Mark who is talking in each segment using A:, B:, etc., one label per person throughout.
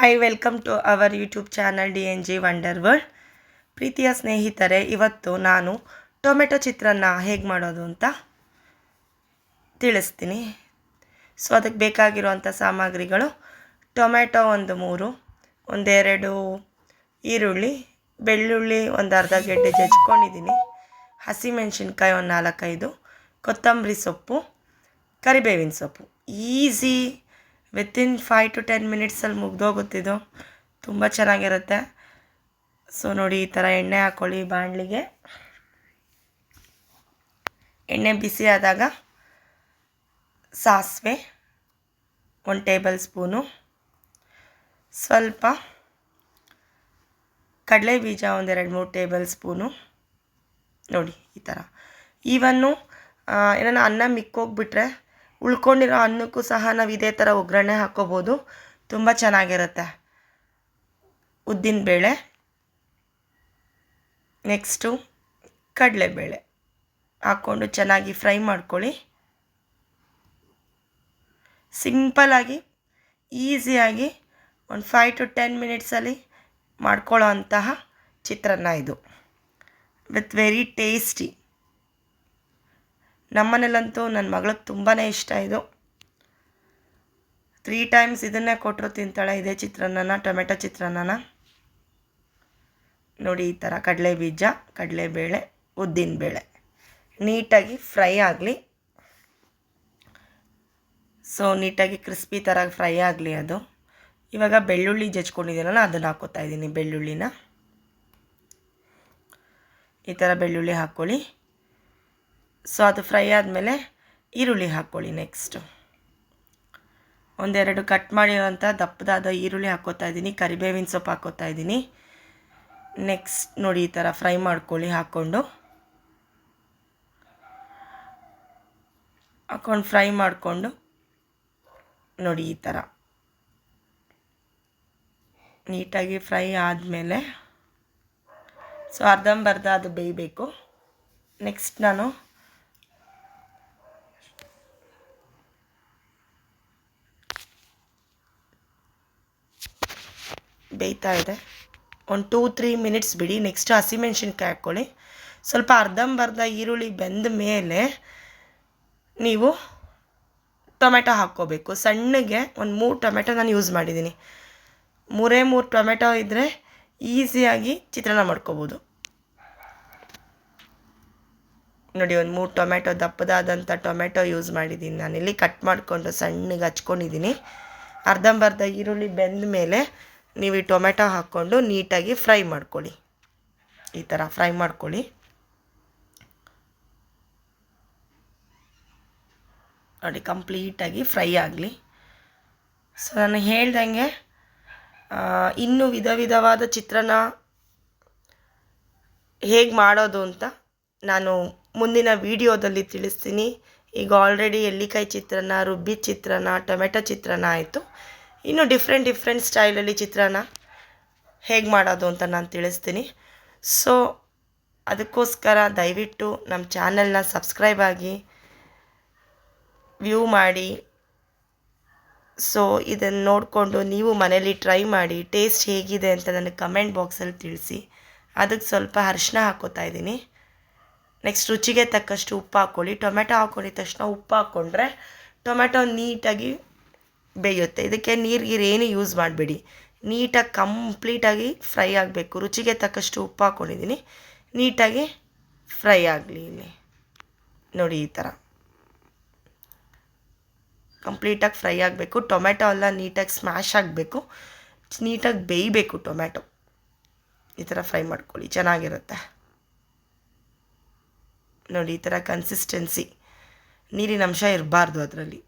A: Hi welcome to our YouTube channel D N G wonder world ಪ್ರೀತಿಯ ಸ್ನೇಹಿತರೆ, ಇವತ್ತು ನಾನು ಟೊಮೆಟೊ ಚಿತ್ರಾನ್ನ ಹೇಗೆ ಮಾಡೋದು ಅಂತ ತಿಳಿಸ್ತೀನಿ. ಸೊ ಅದಕ್ಕೆ ಬೇಕಾಗಿರುವಂಥ ಸಾಮಗ್ರಿಗಳು ಟೊಮೆಟೊ ಒಂದು ಮೂರು, ಒಂದೆರಡು ಈರುಳ್ಳಿ, ಬೆಳ್ಳುಳ್ಳಿ ಒಂದು ಅರ್ಧ ಗೆಡ್ಡೆ ಜಜ್ಕೊಂಡಿದ್ದೀನಿ, ಹಸಿಮೆಣಸಿನ್ಕಾಯಿ ಒಂದು ನಾಲ್ಕೈದು, ಕೊತ್ತಂಬರಿ ಸೊಪ್ಪು, ಕರಿಬೇವಿನ ಸೊಪ್ಪು. Easy within five to ten ಮಿನಿಟ್ಸಲ್ಲಿ ಮುಗ್ದೋಗುತ್ತಿದ್ದು ತುಂಬ ಚೆನ್ನಾಗಿರುತ್ತೆ. ಸೊ ನೋಡಿ, ಈ ಥರ ಎಣ್ಣೆ ಹಾಕ್ಕೊಳ್ಳಿ ಬಾಣಲಿಗೆ. ಎಣ್ಣೆ ಬಿಸಿ ಆದಾಗ ಸಾಸಿವೆ, ಒಂದು ಟೇಬಲ್ ಸ್ಪೂನು, ಸ್ವಲ್ಪ ಕಡಲೆ ಬೀಜ ಒಂದೆರಡು ಮೂರು ಟೇಬಲ್ ಸ್ಪೂನು. ನೋಡಿ, ಈ ಥರ ಈವನ್ನು ಏನಾನ ಅನ್ನ ಮಿಕ್ಕೋಗ್ಬಿಟ್ರೆ ಉಳ್ಕೊಂಡಿರೋ ಅನ್ನಕ್ಕೂ ಸಹ ನಾವು ಇದೇ ಥರ ಒಗ್ಗರಣೆ ಹಾಕ್ಕೋಬೋದು ತುಂಬ ಚೆನ್ನಾಗಿರುತ್ತೆ. ಉದ್ದಿನಬೇಳೆ ನೆಕ್ಸ್ಟು ಕಡಲೆಬೇಳೆ. ಹಾಕ್ಕೊಂಡು ಚೆನ್ನಾಗಿ ಫ್ರೈ ಮಾಡ್ಕೊಳ್ಳಿ. ಸಿಂಪಲಾಗಿ ಈಸಿಯಾಗಿ ಒಂದು ಫೈವ್ ಟು ಟೆನ್ ಮಿನಿಟ್ಸಲ್ಲಿ ಮಾಡ್ಕೊಳ್ಳೋ ಅಂತಹ ಚಿತ್ರಾನ್ನ ಇದು. ವಿತ್ ವೆರಿ ಟೇಸ್ಟಿ ನಮ್ಮನೇಲಂತೂ ನನ್ನ ಮಗಳಿಗೆ ತುಂಬಾ ಇಷ್ಟ ಇದು. ತ್ರೀ ಟೈಮ್ಸ್ ಇದನ್ನೇ ಕೊಟ್ಟರು ತಿಂತಾಳೆ ಇದೇ ಚಿತ್ರಾನ್ನನ, ಟೊಮೆಟೊ ಚಿತ್ರಾನ್ನನ. ನೋಡಿ ಈ ಥರ ಕಡಲೆ ಬೀಜ ಕಡಲೆಬೇಳೆ ಉದ್ದಿನಬೇಳೆ ನೀಟಾಗಿ ಫ್ರೈ ಆಗಲಿ. ಸೊ ನೀಟಾಗಿ ಕ್ರಿಸ್ಪಿ ಥರ ಫ್ರೈ ಆಗಲಿ ಅದು. ಇವಾಗ ಬೆಳ್ಳುಳ್ಳಿ ಜಜ್ಕೊಂಡಿದ್ದೀನಲ್ಲ ಅದನ್ನು ಹಾಕೋತಾ ಇದ್ದೀನಿ ಬೆಳ್ಳುಳ್ಳಿನ. ಈ ಥರ ಬೆಳ್ಳುಳ್ಳಿ ಹಾಕ್ಕೊಳ್ಳಿ. ಸೊ ಅದು ಫ್ರೈ ಆದಮೇಲೆ ಈರುಳ್ಳಿ ಹಾಕ್ಕೊಳ್ಳಿ ನೆಕ್ಸ್ಟು ಒಂದೆರಡು ಕಟ್ ಮಾಡಿರೋಂಥ ದಪ್ಪದಾದ ಈರುಳ್ಳಿ ಹಾಕ್ಕೋತಾ ಇದ್ದೀನಿ, ಕರಿಬೇವಿನ ಸೊಪ್ಪು ಹಾಕ್ಕೋತಾ ಇದ್ದೀನಿ. ನೆಕ್ಸ್ಟ್ ನೋಡಿ ಈ ಥರ ಫ್ರೈ ಮಾಡ್ಕೊಳ್ಳಿ, ಹಾಕ್ಕೊಂಡು. ಹಾಕ್ಕೊಂಡು ಫ್ರೈ ಮಾಡಿಕೊಂಡು ನೋಡಿ ಈ ಥರ ನೀಟಾಗಿ ಫ್ರೈ ಆದಮೇಲೆ ಸೊ ಅರ್ಧಂಬರ್ಧ ಅದು ಬೇಯಬೇಕು. ನೆಕ್ಸ್ಟ್ ನಾನು ಬೇಯ್ತಾ ಇದೆ. ಒಂದು ಟೂ ತ್ರೀ ಮಿನಿಟ್ಸ್ ಬಿಡಿ ನೆಕ್ಸ್ಟ್ ಹಸಿಮೆಣ್ಸಿನ್ಕಾಯಿ ಹಾಕ್ಕೊಳ್ಳಿ ಸ್ವಲ್ಪ ಅರ್ಧಂಬರ್ಧ ಈರುಳ್ಳಿ ಬೆಂದ ಮೇಲೆ ನೀವು ಟೊಮೆಟೊ ಹಾಕ್ಕೋಬೇಕು. ಸಣ್ಣಗೆ ಒಂದು ಮೂರು ಟೊಮೆಟೊ ನಾನು ಯೂಸ್ ಮಾಡಿದ್ದೀನಿ ಮೂರೇ ಮೂರು ಟೊಮೆಟೊ ಇದ್ದರೆ ಈಸಿಯಾಗಿ ಚಿತ್ರಾನ್ನ ಮಾಡ್ಕೋಬೋದು. ನೋಡಿ, ಒಂದು ಮೂರು ಟೊಮೆಟೊ ದಪ್ಪದಾದಂಥ ಟೊಮೆಟೊ ಯೂಸ್ ಮಾಡಿದ್ದೀನಿ ನಾನಿಲ್ಲಿ. ಕಟ್ ಮಾಡಿಕೊಂಡು ಸಣ್ಣಗೆ ಹಚ್ಕೊಂಡಿದ್ದೀನಿ ಅರ್ಧಂಬರ್ಧ ಈರುಳ್ಳಿ ಬೆಂದ ಮೇಲೆ ನೀವು ಈ ಟೊಮೆಟೊ ಹಾಕ್ಕೊಂಡು ನೀಟಾಗಿ ಫ್ರೈ ಮಾಡ್ಕೊಳ್ಳಿ. ಈ ಥರ ಫ್ರೈ ಮಾಡ್ಕೊಳ್ಳಿ. ನೋಡಿ, ಕಂಪ್ಲೀಟಾಗಿ ಫ್ರೈ ಆಗಲಿ. ಸೊ, ನಾನು ಹೇಳ್ದಂಗೆ ಇನ್ನೂ ವಿಧ ವಿಧವಾದ ಚಿತ್ರಾನ್ನ ಹೇಗೆ ಮಾಡೋದು ಅಂತ ನಾನು ಮುಂದಿನ ವಿಡಿಯೋದಲ್ಲಿ ತಿಳಿಸ್ತೀನಿ. ಈಗ ಆಲ್ರೆಡಿ ಎಳ್ಳಿಕಾಯಿ ಚಿತ್ರಾನ್ನ, ರುಬ್ಬಿ ಚಿತ್ರಾನ್ನ, ಟೊಮೆಟೊ ಚಿತ್ರಾನ್ನ ಆಯಿತು. ಇನ್ನು ಡಿಫ್ರೆಂಟ್ ಡಿಫ್ರೆಂಟ್ ಸ್ಟೈಲಲ್ಲಿ ಚಿತ್ರಾನ್ನ ಹೇಗೆ ಮಾಡೋದು ಅಂತ ನಾನು ತಿಳಿಸ್ತೀನಿ. ಸೊ ಅದಕ್ಕೋಸ್ಕರ ದಯವಿಟ್ಟು ನಮ್ಮ ಚಾನಲ್ನ ಸಬ್ಸ್ಕ್ರೈಬ್ ಆಗಿ ವ್ಯೂ ಮಾಡಿ. ಸೊ ಇದನ್ನು ನೋಡಿಕೊಂಡು ನೀವು ಮನೇಲಿ ಟ್ರೈ ಮಾಡಿ ಟೇಸ್ಟ್ ಹೇಗಿದೆ ಅಂತ ನನಗೆ ಕಮೆಂಟ್ ಬಾಕ್ಸಲ್ಲಿ ತಿಳಿಸಿ. ಅದಕ್ಕೆ ಸ್ವಲ್ಪ ಅರಿಶಿನ ಹಾಕೋತಾ ಇದ್ದೀನಿ. ನೆಕ್ಸ್ಟ್ ರುಚಿಗೆ ತಕ್ಕಷ್ಟು ಉಪ್ಪು ಹಾಕ್ಕೊಳ್ಳಿ. ಟೊಮೆಟೊ ಹಾಕ್ಕೊಂಡಿದ ತಕ್ಷಣ ಉಪ್ಪು ಹಾಕ್ಕೊಂಡ್ರೆ ಟೊಮೆಟೊ ನೀಟಾಗಿ ಬೇಯುತ್ತೆ. ಇದಕ್ಕೆ ನೀರು, ಗೀರು ಏನು ಯೂಸ್ ಮಾಡಬೇಡಿ. ನೀಟಾಗಿ ಕಂಪ್ಲೀಟಾಗಿ ಫ್ರೈ ಆಗಬೇಕು. ರುಚಿಗೆ ತಕ್ಕಷ್ಟು ಉಪ್ಪು ಹಾಕ್ಕೊಂಡಿದ್ದೀನಿ ನೀಟಾಗಿ ಫ್ರೈ ಆಗಲಿ ಇಲ್ಲಿ. ನೋಡಿ ಈ ಥರ. ಕಂಪ್ಲೀಟಾಗಿ ಫ್ರೈ ಆಗಬೇಕು. ಟೊಮೆಟೊ ಎಲ್ಲ ನೀಟಾಗಿ ಸ್ಮ್ಯಾಶ್ ಆಗಬೇಕು. ನೀಟಾಗಿ ಬೇಯಬೇಕು ಟೊಮೆಟೊ ಈ ಥರ ಫ್ರೈ ಮಾಡ್ಕೊಳ್ಳಿ. ಚೆನ್ನಾಗಿರುತ್ತೆ. ನೋಡಿ ಈ ಥರ ಕನ್ಸಿಸ್ಟೆನ್ಸಿ ನೀರಿನ ಅಂಶ ಇರಬಾರ್ದು ಅದರಲ್ಲಿ.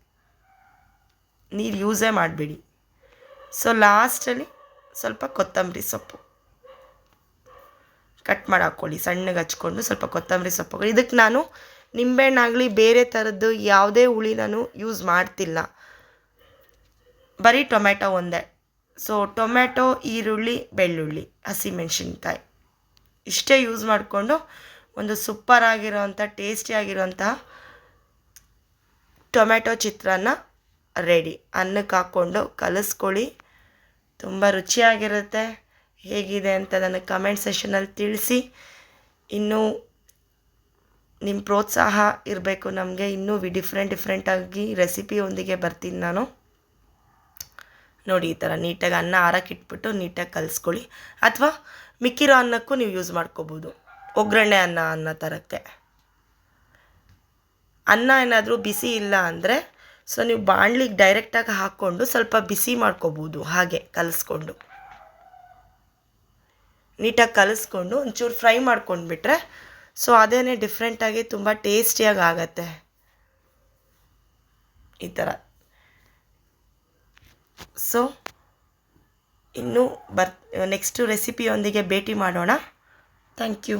A: ನೀರು ಯೂಸೇ ಮಾಡಬೇಡಿ. ಸೊ ಲಾಸ್ಟಲ್ಲಿ ಸ್ವಲ್ಪ ಕೊತ್ತಂಬರಿ ಸೊಪ್ಪು. ಕಟ್ ಮಾಡಿ ಹಾಕ್ಕೊಳ್ಳಿ ಸಣ್ಣಗೆ ಹಚ್ಕೊಂಡು ಸ್ವಲ್ಪ ಕೊತ್ತಂಬರಿ ಸೊಪ್ಪು ಇದಕ್ಕೆ ನಾನು ನಿಂಬೆಹಣ್ಣಾಗಲಿ ಬೇರೆ ಥರದ್ದು ಯಾವುದೇ ಹುಳಿ ನಾನು ಯೂಸ್ ಮಾಡ್ತಿಲ್ಲ. ಬರೀ ಟೊಮೆಟೊ ಒಂದೇ. ಸೊ ಟೊಮೆಟೊ ಈರುಳ್ಳಿ, ಬೆಳ್ಳುಳ್ಳಿ, ಹಸಿಮೆಣಸಿನ್ಕಾಯಿ. ಇಷ್ಟೇ ಯೂಸ್ ಮಾಡಿಕೊಂಡು ಒಂದು ಸೂಪರ್ ಆಗಿರೋವಂಥ ಟೇಸ್ಟಿ ಆಗಿರೋಂತಹ ಟೊಮೆಟೊ ಚಿತ್ರಾನ್ನ ರೆಡಿ. ಅನ್ನಕ್ಕೆ ಹಾಕ್ಕೊಂಡು ಕಲಿಸ್ಕೊಳ್ಳಿ. ತುಂಬ ರುಚಿಯಾಗಿರುತ್ತೆ. ಹೇಗಿದೆ ಅಂತ ನನಗೆ ಕಮೆಂಟ್ ಸೆಷನಲ್ಲಿ ತಿಳಿಸಿ. ಇನ್ನೂ ನಿಮ್ಮ ಪ್ರೋತ್ಸಾಹ ಇರಬೇಕು ನಮಗೆ. ಇನ್ನೂ ವಿ ಡಿಫ್ರೆಂಟ್ ಡಿಫ್ರೆಂಟಾಗಿ ರೆಸಿಪಿಯೊಂದಿಗೆ ಬರ್ತೀನಿ ನಾನು. ನೋಡಿ ಈ ಥರ ನೀಟಾಗಿ ಅನ್ನ ಆರಕ್ಕೆ ಇಟ್ಬಿಟ್ಟು ನೀಟಾಗಿ ಕಲಿಸ್ಕೊಳ್ಳಿ. ಅಥವಾ ಮಿಕ್ಕಿರೋ ಅನ್ನಕ್ಕೂ ನೀವು ಯೂಸ್ ಮಾಡ್ಕೋಬೋದು. ಒಗ್ಗರಣೆ ಅನ್ನ ಅನ್ನೋ ಥರಕ್ಕೆ ಅನ್ನ ಏನಾದರೂ ಬಿಸಿ ಇಲ್ಲ ಅಂದರೆ ಸೊ ನೀವು ಬಾಣಲಿಗೆ ಡೈರೆಕ್ಟಾಗಿ ಹಾಕ್ಕೊಂಡು ಸ್ವಲ್ಪ ಬಿಸಿ ಮಾಡ್ಕೋಬೋದು, ಹಾಗೆ ಕಲಿಸ್ಕೊಂಡು. ನೀಟಾಗಿ ಕಲಿಸ್ಕೊಂಡು ಒಂಚೂರು ಫ್ರೈ ಮಾಡ್ಕೊಂಡ್ಬಿಟ್ರೆ, ಸೊ ಅದೇ ಡಿಫ್ರೆಂಟಾಗಿ ತುಂಬ ಟೇಸ್ಟಿಯಾಗಿ ಆಗತ್ತೆ. ಈ ಥರ ಸೊ ಇನ್ನೂ ಬರ್ ನೆಕ್ಸ್ಟು ರೆಸಿಪಿಯೊಂದಿಗೆ ಭೇಟಿ ಮಾಡೋಣ. Thank you